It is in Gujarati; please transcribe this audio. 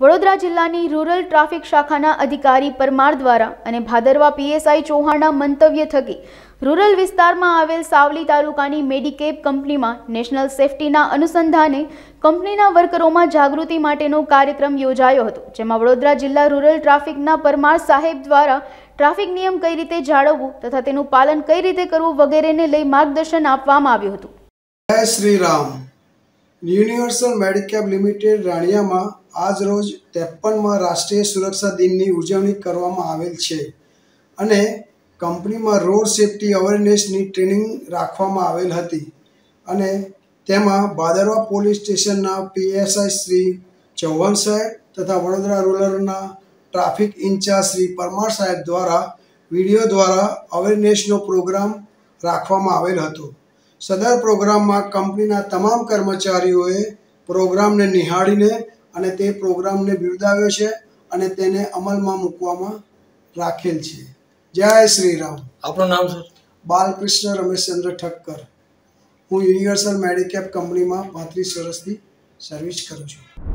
વડોદરા જિલ્લાની રૂરલ ટ્રાફિક શાખાના અધિકારી પરમાર દ્વારા અને ભાદરવા પીએસઆઈ ચૌહાણના મંતવ્ય થકી રૂરલ વિસ્તારમાં આવેલ સાવલી તાલુકાની મેડિકેપ કંપનીમાં નેશનલ સેફટીના અનુસંધાને કંપનીના વર્કરોમાં જાગૃતિ માટેનો કાર્યક્રમ યોજાયો હતો, જેમાં વડોદરા જિલ્લા રૂરલ ટ્રાફિકના પરમાર સાહેબ દ્વારા ટ્રાફિક નિયમ કઈ રીતે જાળવવું તથા તેનું પાલન કઈ રીતે કરવું વગેરેને લઈ માર્ગદર્શન આપવામાં આવ્યું હતું. Jay Shri Ram. Universal Medicab limited રાણિયામાં આજ રોજ ત્રેપનમાં રાષ્ટ્રીય સુરક્ષા દિનની ઉજવણી કરવામાં આવેલ છે અને કંપનીમાં રોડ સેફટી અવેરનેસની ટ્રેનિંગ રાખવામાં આવેલ હતી અને તેમાં ભાદરવા પોલીસ સ્ટેશનના પીએસઆઈ શ્રી ચૌહાણ સાહેબ તથા વડોદરા રૂરલના ટ્રાફિક ઇન્ચાર્જ શ્રી પરમાર સાહેબ દ્વારા વીડિયો દ્વારા અવેરનેસનો પ્રોગ્રામ રાખવામાં આવેલ હતો. સદર પ્રોગ્રામમાં કંપનીના તમામ કર્મચારીઓએ પ્રોગ્રામને નિહાળીને અને તે પ્રોગ્રામને બિરદાવ્યો છે અને તેને અમલમાં મૂકવામાં રાખેલ છે. જય શ્રી રામ આપણું નામ સર બાલકૃષ્ણ રમેશચંદ્ર ઠક્કર. હું યુનિવર્સલ મેડિકેપ કંપનીમાં પાંત્રીસ વર્ષથી સર્વિસ કરું છું.